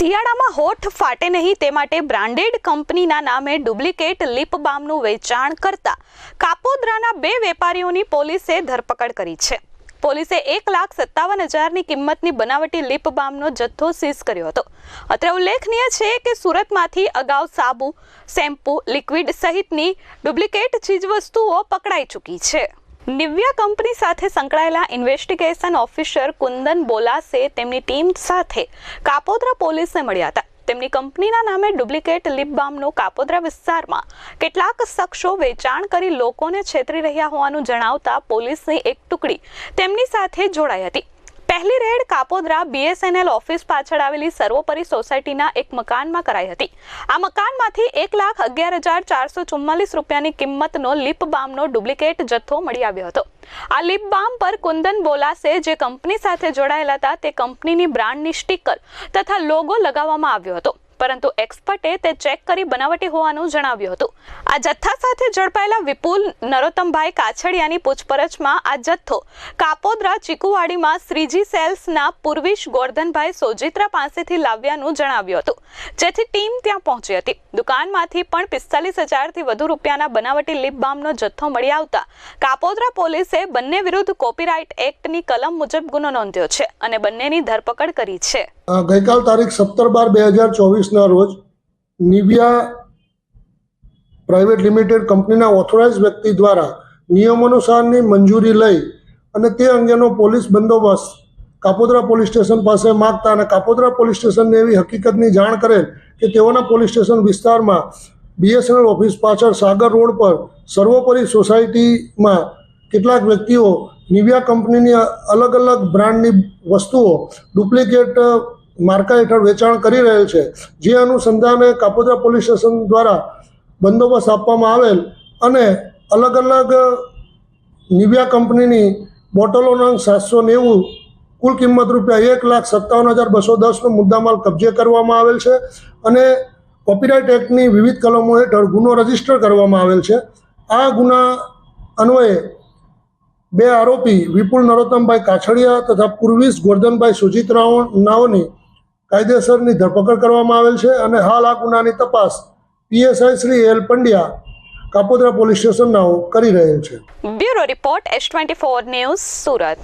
શિયાળામાં હોઠ ફાટે નહીં તે માટે બ્રાન્ડેડ કંપનીના નામે ડુપ્લિકેટ લિપ બામનું વેચાણ કરતા કાપોદ્રાના બે વેપારીઓની પોલીસે ધરપકડ કરી છે. પોલીસે એક લાખ સત્તાવન હજારની કિંમતની બનાવટી લિપ બામનો જથ્થો સીઝ કર્યો હતો. અત્રે ઉલ્લેખનીય છે કે સુરતમાંથી અગાઉ સાબુ, શેમ્પૂ, લિક્વિડ સહિતની ડુપ્લિકેટ ચીજવસ્તુઓ પકડાઈ ચૂકી છે. નિવ્યા કંપની સાથે સંકળાયેલા ઇન્વેસ્ટિગેશન ઓફિસર કુંદન બોલાસે તેમની ટીમ સાથે કાપોદ્રા પોલીસને મળ્યા હતા. તેમની કંપનીના નામે ડુપ્લિકેટ લિપ બામનું કાપોદ્રા વિસ્તારમાં કેટલાક શખ્સો વેચાણ કરી લોકોને છેતરી રહ્યા હોવાનું જણાવતા પોલીસની એક ટુકડી તેમની સાથે જોડાઈ હતી. પહેલી રેડ કાપોદરા બીએસએનએલ ઓફિસ પાછળ આવેલી સર્વોપરી સોસાયટીના એક મકાનમાં કરાઈ હતી. આ મકાનમાંથી એક લાખ અગિયાર હજાર ચારસો ચુમ્માલીસ રૂપિયાની કિંમતનો લિપ બામનો ડુપ્લિકેટ જથ્થો મળી આવ્યો હતો. આ લિપ બામ પર કુંદન બોલાસે જે કંપની સાથે જોડાયેલા હતા તે કંપનીની બ્રાન્ડની સ્ટીકર તથા લોગો લગાવવામાં આવ્યો હતો. પરંતુ એક્સપર્ટે તે ચેક કરી બનાવટી હોવાનું જણાવ્યું હતું. આ જથ્થા સાથે ઝડપાયેલા વિપુલ નરોત્તમભાઈ કાછડિયાની પૂછપરછમાં આ જથ્થો કાપોદ્રા ચીકુવાડીમાં શ્રીજી સેલ્સના પૂર્વિશ ગોરધનભાઈ સોજિત્રા પાસેથી લાવ્યાનું જણાવ્યું હતું. જેથી ટીમ ત્યાં પહોંચી હતી. દુકાનમાંથી પણ પિસ્તાલીસ હજારથી વધુ રૂપિયાના બનાવટી લિપ બામનો જથ્થો મળી આવતા કાપોદ્રા પોલીસે બંને વિરુદ્ધ કોપીરાઇટ એક્ટની કલમ મુજબ ગુનો નોંધ્યો છે અને બંનેની ધરપકડ કરી છે. ગઈકાલ તારીખ સત્તર બાર બે હજાર ચોવીસના રોજ નિવિયા પ્રાઇવેટ લિમિટેડ કંપનીના ઓથોરાઇઝ વ્યક્તિ દ્વારા નિયમાનુસારની મંજૂરી લઈ અને તે અંગેનો પોલીસ બંદોબસ્ત કાપોદ્રા પોલીસ સ્ટેશન પાસે માગતા અને કાપોદ્રા પોલીસ સ્ટેશનને એવી હકીકતની જાણ કરેલ કે તેઓના પોલીસ સ્ટેશન વિસ્તારમાં બીએસએનએલ ઓફિસ પાછળ સાગર રોડ પર સર્વોપરી સોસાયટીમાં કેટલાક વ્યક્તિઓ નિવિયા કંપનીની અલગ અલગ બ્રાન્ડની વસ્તુઓ ડુપ્લિકેટ માર્કા હેઠળ વેચાણ કરી રહેલ છે. જે અનુસંધાને કાપોદ્રા પોલીસ સ્ટેશન દ્વારા બંદોબસ્ત આપવામાં આવેલ અને અલગ અલગ નિવિયા કંપનીની બોટલોના સાતસો નેવું, કુલ કિંમત રૂપિયા એક લાખ સત્તાવન હજાર બસો દસનો મુદ્દામાલ કબજે કરવામાં આવેલ છે અને કોપીરાઇટ એક્ટની વિવિધ કલમો હેઠળ ગુનો રજિસ્ટર કરવામાં આવેલ છે. આ ગુના અન્વયે બે આરોપી વિપુલ નરોત્તમભાઈ કાછડિયા તથા પૂર્વીશ ગોરધનભાઈ સુજીતરાઓ નાઓની કાયદેસરની ધરપકડ કરવામાં આવેલ છે અને હાલ આ ગુનાની તપાસ PSI Shri L Pandya Kapodra police સ્ટેશનનાઓ કરી રહેલ છે. Bureau report S twenty four news Surat.